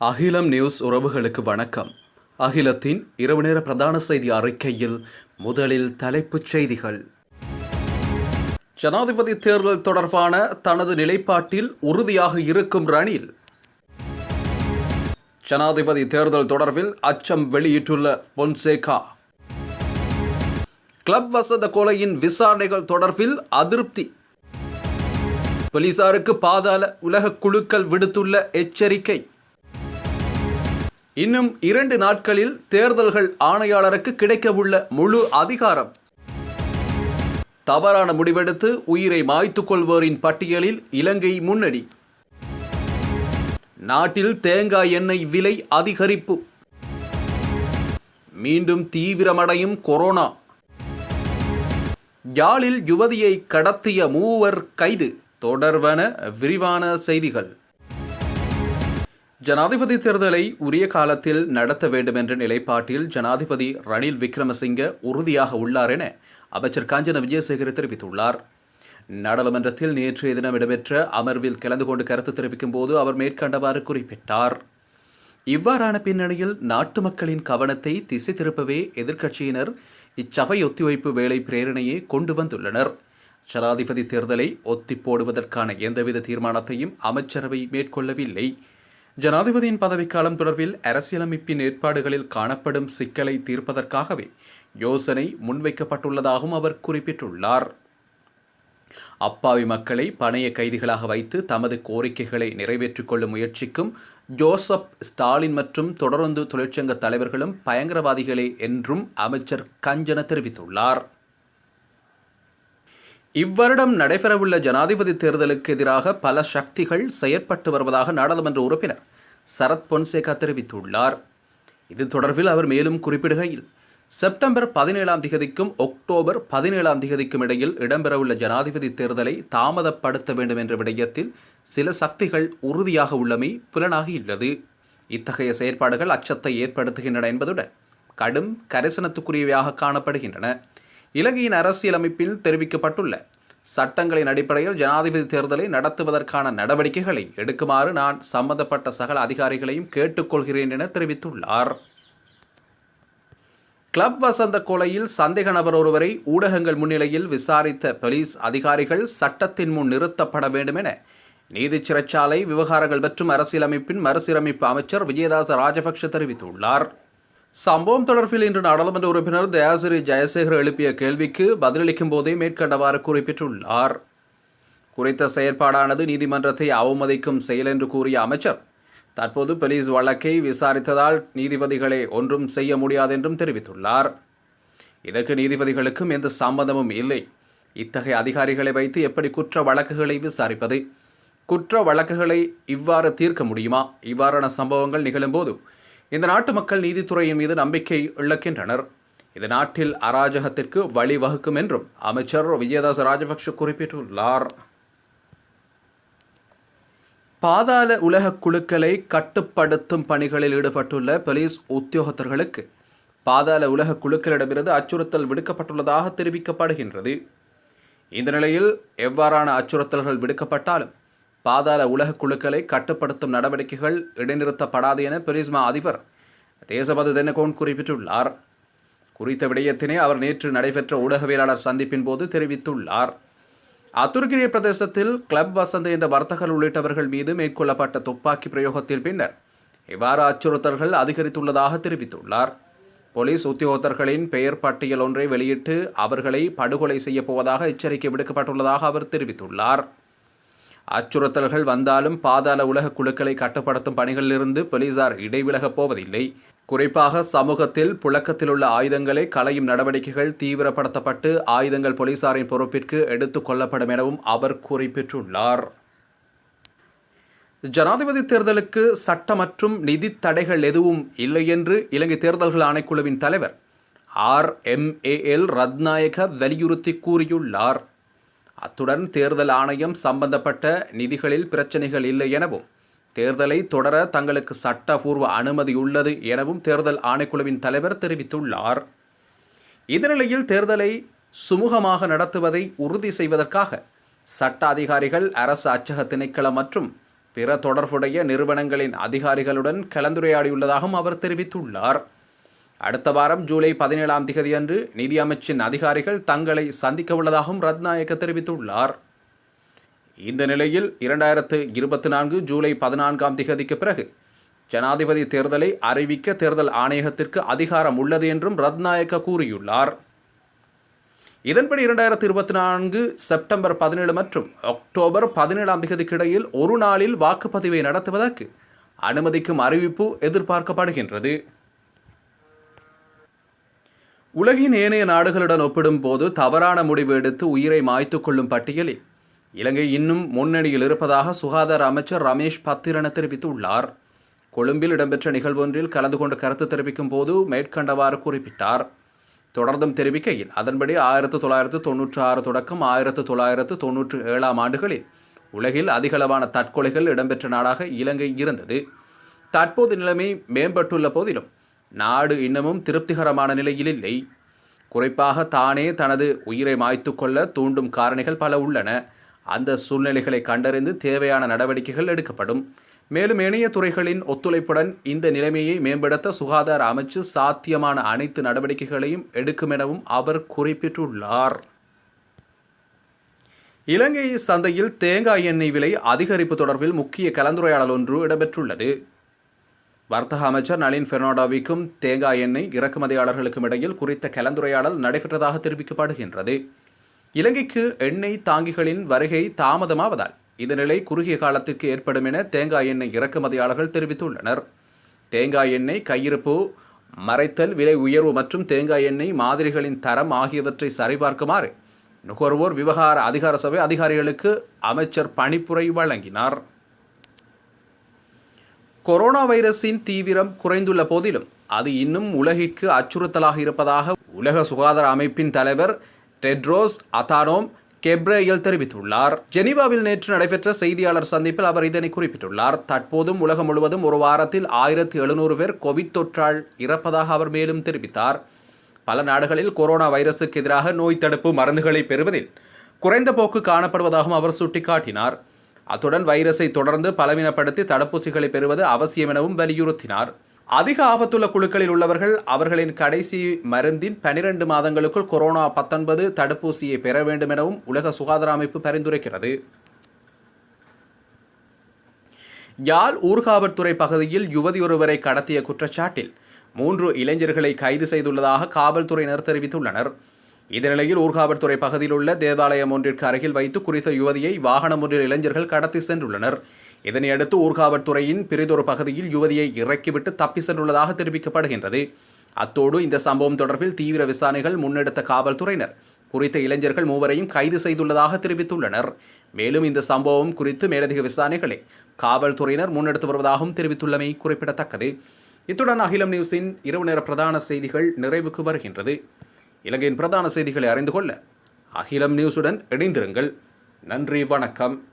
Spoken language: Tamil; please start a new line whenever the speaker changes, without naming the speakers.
அகிலம் நியூஸ் உறவுகளுக்கு வணக்கம். அகிலத்தின் இரவு நேர பிரதான செய்தி அறிக்கையில் முதலில் தலைப்புச் செய்திகள். ஜனாதிபதி தேர்தல் தொடர்பான தனது நிலைப்பாட்டில் உறுதியாக இருக்கும் ரணில். ஜனாதிபதி தேர்தல் தொடர்பில் அச்சம் வெளியிட்டுள்ள பொன்சேகா. கிளப் வசந்த கொலையின் விசாரணைகள் தொடர்பில் அதிருப்தி. போலீசாருக்கு பாதாள உலக குழுக்கள் விடுத்துள்ள எச்சரிக்கை. இன்னும் இரண்டு நாட்களில் தேர்தல்கள் ஆணையாளருக்கு கிடைக்கவுள்ள முழு அதிகாரம். தவறான முடிவெடுத்து உயிரை மாய்த்துக் கொள்வோரின் பட்டியலில் இலங்கை முன்னணி. நாட்டில் தேங்காய் எண்ணெய் விலை அதிகரிப்பு. மீண்டும் தீவிரமடையும் கொரோனா. யாழில் யுவதியை கடத்திய மூவர் கைது. தொடர்வன விரிவான செய்திகள். ஜனாதிபதி தேர்தலை உரிய காலத்தில் நடத்த வேண்டும் என்ற நிலைப்பாட்டில் ஜனாதிபதி ரணில் விக்ரமசிங்க உறுதியாக உள்ளார் என அமைச்சர் காஞ்சன விஜயசேகர் தெரிவித்துள்ளார். நாடாளுமன்றத்தில் நேற்றைய தினம் இடம்பெற்ற அமர்வில் கலந்து கொண்டு கருத்து தெரிவிக்கும் போது அவர் மேற்கண்டவாறு குறிப்பிட்டார். இவ்வாறான பின்னணியில் நாட்டு மக்களின் கவனத்தை திசை திருப்பவே எதிர்க்கட்சியினர் இச்சபை ஒத்திவைப்பு வேலை பிரேரணையை கொண்டு வந்துள்ளனர். ஜனாதிபதி தேர்தலை ஒத்தி போடுவதற்கான எந்தவித தீர்மானத்தையும் அமைச்சரவை மேற்கொள்ளவில்லை. ஜனாதிபதியின் பதவிக்காலம் தொடர்பில் அரசியலமைப்பின் ஏற்பாடுகளில் காணப்படும் சிக்கலை தீர்ப்பதற்காகவே யோசனை முன்வைக்கப்பட்டுள்ளதாகவும் அவர் குறிப்பிட்டுள்ளார். அப்பாவி மக்களை பணைய கைதிகளாக வைத்து தமது கோரிக்கைகளை நிறைவேற்றிக் கொள்ளும் முயற்சிக்கும் ஜோசப் ஸ்டாலின் மற்றும் தொடர்ந்து தொழிற்சங்க தலைவர்களும் பயங்கரவாதிகளே என்றும் அமைச்சர் கஞ்சன தெரிவித்துள்ளார். இவ்வருடம் நடைபெறவுள்ள ஜனாதிபதி தேர்தலுக்கு எதிராக பல சக்திகள் செயற்பட்டு வருவதாக நாடாளுமன்ற உறுப்பினர் சரத் பொன்சேகா தெரிவித்துள்ளார். இது தொடர்பில் அவர் மேலும் குறிப்பிடுகையில் செப்டம்பர் பதினேழாம் திகதிக்கும் அக்டோபர் பதினேழாம் திகதிக்கும் இடையில் இடம்பெறவுள்ள ஜனாதிபதி தேர்தலை தாமதப்படுத்த வேண்டும் என்ற விடயத்தில் சில சக்திகள் உறுதியாக உள்ளமை புலனாகியுள்ளது. இத்தகைய செயற்பாடுகள் அச்சத்தை ஏற்படுத்துகின்றன என்பதுடன் கடும் கரிசனத்துக்குரியவையாக காணப்படுகின்றன. இலங்கையின் அரசியலமைப்பில் தெரிவிக்கப்பட்டுள்ள சட்டங்களின் அடிப்படையில் ஜனாதிபதி தேர்தலை நடத்துவதற்கான நடவடிக்கைகளை எடுக்குமாறு நான் சம்பந்தப்பட்ட சகல அதிகாரிகளையும் கேட்டுக்கொள்கிறேன் என தெரிவித்துள்ளார். கிளப் வசந்த கொலையில் சந்தேக நபர் ஒருவரை ஊடகங்கள் முன்னிலையில் விசாரித்த போலீஸ் அதிகாரிகள் சட்டத்தின் முன் நிறுத்தப்பட வேண்டும் என நீதி சிறைச்சாலை விவகாரங்கள் மற்றும் அரசியலமைப்பின் மறுசீரமைப்பு அமைச்சர் விஜயதாச ராஜபக்ஷ தெரிவித்துள்ளார். சம்பவம் தொடர்பில் இன்று நாடாளுமன்ற உறுப்பினர் தயாசிரி ஜெயசேகர் எழுப்பிய கேள்விக்கு பதிலளிக்கும் போதே மேற்கண்டவாறு குறிப்பிட்டுள்ளார் குறித்த செயற்பாடானது நீதிமன்றத்தை அவமதிக்கும் செயல் என்று கூறிய அமைச்சர் தற்போது போலீஸ் வழக்கை விசாரித்ததால் நீதிபதிகளை ஒன்றும் செய்ய முடியாது என்றும் தெரிவித்துள்ளார். இதற்கு நீதிபதிகளுக்கும் எந்த சம்பந்தமும் இல்லை. இத்தகைய அதிகாரிகளை வைத்து எப்படி குற்ற வழக்குகளை விசாரிப்பது? குற்ற வழக்குகளை இவ்வாறு தீர்க்க முடியுமா? இவ்வாறான சம்பவங்கள் நிகழும்போது இந்த நாட்டு மக்கள் நீதித்துறையின் மீது நம்பிக்கை இழக்கின்றனர். இது நாட்டில் அராஜகத்திற்கு வழிவகுக்கும் என்றும் அமைச்சர் விஜயதாச ராஜபக்ஷ குறிப்பிட்டுள்ளார். பாதாள உலக குழுக்களை கட்டுப்படுத்தும் பணிகளில் ஈடுபட்டுள்ள போலீஸ் உத்தியோகத்தர்களுக்கு பாதாள உலக குழுக்களிடமிருந்து அச்சுறுத்தல் விடுக்கப்பட்டுள்ளதாக தெரிவிக்கப்படுகின்றது. இந்த நிலையில் எவ்வாறான அச்சுறுத்தல்கள் விடுக்கப்பட்டாலும் பாதாள உலக குழுக்களை கட்டுப்படுத்தும் நடவடிக்கைகள் இடைநிறுத்தப்படாது என பெரிஸ்மா அதிபர் தேசபது தென்னகோன் குறிப்பிட்டுள்ளார். குறித்த விடயத்தினை அவர் நேற்று நடைபெற்ற ஊடகவியலாளர் சந்திப்பின் போது தெரிவித்துள்ளார். அத்துருக்கிரிய பிரதேசத்தில் கிளப் வசந்த் என்ற வர்த்தகர் உள்ளிட்டவர்கள் மீது மேற்கொள்ளப்பட்ட துப்பாக்கி பிரயோகத்தின் பின்னர் இவ்வாறு அச்சுறுத்தல்கள் அதிகரித்துள்ளதாக தெரிவித்துள்ளார். போலீஸ் உத்தியோகத்தர்களின் பெயர் பட்டியல் ஒன்றை வெளியிட்டு அவர்களை படுகொலை செய்யப்போவதாக எச்சரிக்கை விடுக்கப்பட்டுள்ளதாக அவர் தெரிவித்துள்ளார். அச்சுறுத்தல்கள் வந்தாலும் பாதாள உலக குழுக்களை கட்டுப்படுத்தும் பணிகளிலிருந்து போலீசார் இடைவிலகப் போவதில்லை. குறிப்பாக சமூகத்தில் புழக்கத்தில் உள்ள ஆயுதங்களை களையும் நடவடிக்கைகள் தீவிரப்படுத்தப்பட்டு ஆயுதங்கள் போலீசாரின் பொறுப்பிற்கு எடுத்துக் கொள்ளப்படும் எனவும் அவர் குறிப்பிட்டுள்ளார். ஜனாதிபதி தேர்தலுக்கு சட்ட மற்றும் நிதி தடைகள் எதுவும் இல்லை என்று இலங்கை தேர்தல்கள் ஆணைக்குழுவின் தலைவர் R M A L Rathnayake வலியுறுத்தி கூறியுள்ளார். அத்துடன் தேர்தல் ஆணையம் சம்பந்தப்பட்ட நிதிகளில் பிரச்சனைகள் இல்லை எனவும் தேர்தலை தொடர தங்களுக்கு சட்டபூர்வ அனுமதி உள்ளது எனவும் தேர்தல் ஆணைக்குழுவின் தலைவர் தெரிவித்துள்ளார். இதனிலையில் தேர்தலை சுமூகமாக நடத்துவதை உறுதி செய்வதற்காக சட்ட அதிகாரிகள் அரசு அச்சக திணைக்களம் மற்றும் பிற தொடர்புடைய நிறுவனங்களின் அதிகாரிகளுடன் கலந்துரையாடியுள்ளதாகவும் அவர் தெரிவித்துள்ளார். அடுத்த வாரம் ஜூலை பதினேழாம் திகதியன்று நிதியமைச்சின் அதிகாரிகள் தங்களை சந்திக்க உள்ளதாகவும் ரத்நாயக்க தெரிவித்துள்ளார். இந்த நிலையில் இரண்டாயிரத்து இருபத்தி நான்கு ஜூலை பதினான்காம் திகதிக்கு பிறகு ஜனாதிபதி தேர்தலை அறிவிக்க தேர்தல் ஆணையகத்திற்கு அதிகாரம் உள்ளது என்றும் ரத்நாயக்க கூறியுள்ளார். இதன்படி இரண்டாயிரத்து இருபத்தி நான்கு செப்டம்பர் பதினேழு மற்றும் அக்டோபர் பதினேழாம் தேதிக்கு இடையில் ஒரு நாளில் வாக்குப்பதிவை நடத்துவதற்கு அனுமதிக்கும் அறிவிப்பு எதிர்பார்க்கப்படுகின்றது. உலகின் ஏனைய நாடுகளுடன் ஒப்பிடும்போது தவறான முடிவு எடுத்து உயிரை மாய்த்து கொள்ளும் பட்டியலில் இலங்கை இன்னும் முன்னணியில் இருப்பதாக சுகாதார அமைச்சர் ரமேஷ் பத்திரன தெரிவித்துள்ளார். கொழும்பில் இடம்பெற்ற நிகழ்வொன்றில் கலந்து கொண்டு கருத்து தெரிவிக்கும் போது மேற்கண்டவாறு குறிப்பிட்டார். தொடர்ந்தும் தெரிவிக்கையில் அதன்படி ஆயிரத்து தொள்ளாயிரத்து தொன்னூற்றி ஆறு தொடக்கம் ஆயிரத்து தொள்ளாயிரத்து தொன்னூற்றி ஏழாம் ஆண்டுகளில் உலகில் அதிகளவான தற்கொலைகள் இடம்பெற்ற நாடாக இலங்கை இருந்தது. தற்போது நிலைமை மேம்பட்டுள்ள போதிலும் நாடு இன்னமும் திருப்திகரமான நிலையில் இல்லை. குறிப்பாக தானே தனது உயிரை மாய்த்து கொள்ள தூண்டும் காரணிகள் பல உள்ளன. அந்த சூழ்நிலைகளை கண்டறிந்து தேவையான நடவடிக்கைகள் எடுக்கப்படும். மேலும் இணைய துறைகளின் ஒத்துழைப்புடன் இந்த நிலைமையை மேம்படுத்த சுகாதார அமைச்சு சாத்தியமான அனைத்து நடவடிக்கைகளையும் எடுக்கும் எனவும் அவர் குறிப்பிட்டுள்ளார். இலங்கை சந்தையில் தேங்காய் எண்ணெய் விலை அதிகரிப்பு தொடர்பில் முக்கிய கலந்துரையாடல் ஒன்று இடம்பெற்றுள்ளது. வர்த்தக அமைச்சர் நளின் பெர்னாடோவிக்கும் தேங்காய் எண்ணெய் இறக்குமதியாளர்களுக்கும் இடையில் குறித்த கலந்துரையாடல் நடைபெற்றதாக தெரிவிக்கப்படுகின்றது. இலங்கைக்கு எண்ணெய் தாங்கிகளின் வருகை தாமதமாவதால் இந்த நிலை குறுகிய காலத்திற்கு ஏற்படும் என தேங்காய் எண்ணெய் இறக்குமதியாளர்கள் தெரிவித்துள்ளனர். தேங்காய் எண்ணெய் கையிருப்பு மறைத்தல் விலை உயர்வு மற்றும் தேங்காய் எண்ணெய் மாதிரிகளின் தரம் ஆகியவற்றை சரிபார்க்குமாறு நுகர்வோர் விவகார அதிகார சபை அதிகாரிகளுக்கு அமைச்சர் பணிப்புரை வழங்கினார். கொரோனா வைரஸின் தீவிரம் குறைந்துள்ள போதிலும் அது இன்னும் உலகிற்கு அச்சுறுத்தலாக இருப்பதாக உலக சுகாதார அமைப்பின் தலைவர் டெட்ரோஸ் அதானோம் கெப்ரேயல் தெரிவித்துள்ளார். ஜெனீவாவில் நேற்று நடைபெற்ற செய்தியாளர் சந்திப்பில் அவர் இதனை குறிப்பிட்டுள்ளார். தற்போதும் உலகம் முழுவதும் ஒரு வாரத்தில் ஆயிரத்தி எழுநூறு பேர் கோவிட் தொற்றால் இறப்பதாக அவர் மேலும் தெரிவித்தார். பல நாடுகளில் கொரோனா வைரசுக்கு எதிராக நோய் தடுப்பு மருந்துகளை பெறுவதில் குறைந்த போக்கு காணப்படுவதாகவும் அவர் சுட்டிக்காட்டினார். அத்துடன் வைரஸை தொடர்ந்து பலவீனப்படுத்தி தடுப்பூசிகளை பெறுவது அவசியம் எனவும் வலியுறுத்தினார். அதிக ஆபத்துள்ள குழுக்களில் உள்ளவர்கள் அவர்களின் கடைசி மருந்தின் பனிரெண்டு மாதங்களுக்குள் கொரோனா பத்தொன்பது தடுப்பூசியை பெற வேண்டும் எனவும் உலக சுகாதார அமைப்பு பரிந்துரைக்கிறது. யாழ் ஊர்காவற்துறை பகுதியில் யுவதி ஒருவரை கடத்திய குற்றச்சாட்டில் மூன்று இளைஞர்களை கைது செய்துள்ளதாக காவல்துறையினர் தெரிவித்துள்ளனர். இதனிலையில் ஊர்காவற்துறை பகுதியில் உள்ள தேவாலயம் ஒன்றிற்கு அருகில் வைத்து குறித்த யுவதியை வாகனம் ஒன்றில் இளைஞர்கள் கடத்தி சென்றுள்ளனர். இதனையடுத்து ஊர்காவற்துறையின் பிரிதொரு பகுதியில் யுவதியை இறக்கிவிட்டு தப்பி சென்றுள்ளதாக தெரிவிக்கப்படுகின்றது. அத்தோடு இந்த சம்பவம் தொடர்பில் தீவிர விசாரணைகள் முன்னெடுத்த காவல்துறையினர் குறித்த இளைஞர்கள் மூவரையும் கைது செய்துள்ளதாக தெரிவித்துள்ளனர். மேலும் இந்த சம்பவம் குறித்து மேலதிக விசாரணைகளை காவல்துறையினர் முன்னெடுத்து வருவதாகவும் தெரிவித்துள்ளமை குறிப்பிடத்தக்கது. இத்துடன் அகிலம் நியூஸின் இரவு நேர பிரதான செய்திகள் நிறைவுக்கு வருகின்றது. இலங்கையின் பிரதான செய்திகளை அறிந்து கொள்ள அகிலம் நியூஸுடன் இணைந்திருங்கள். நன்றி வணக்கம்.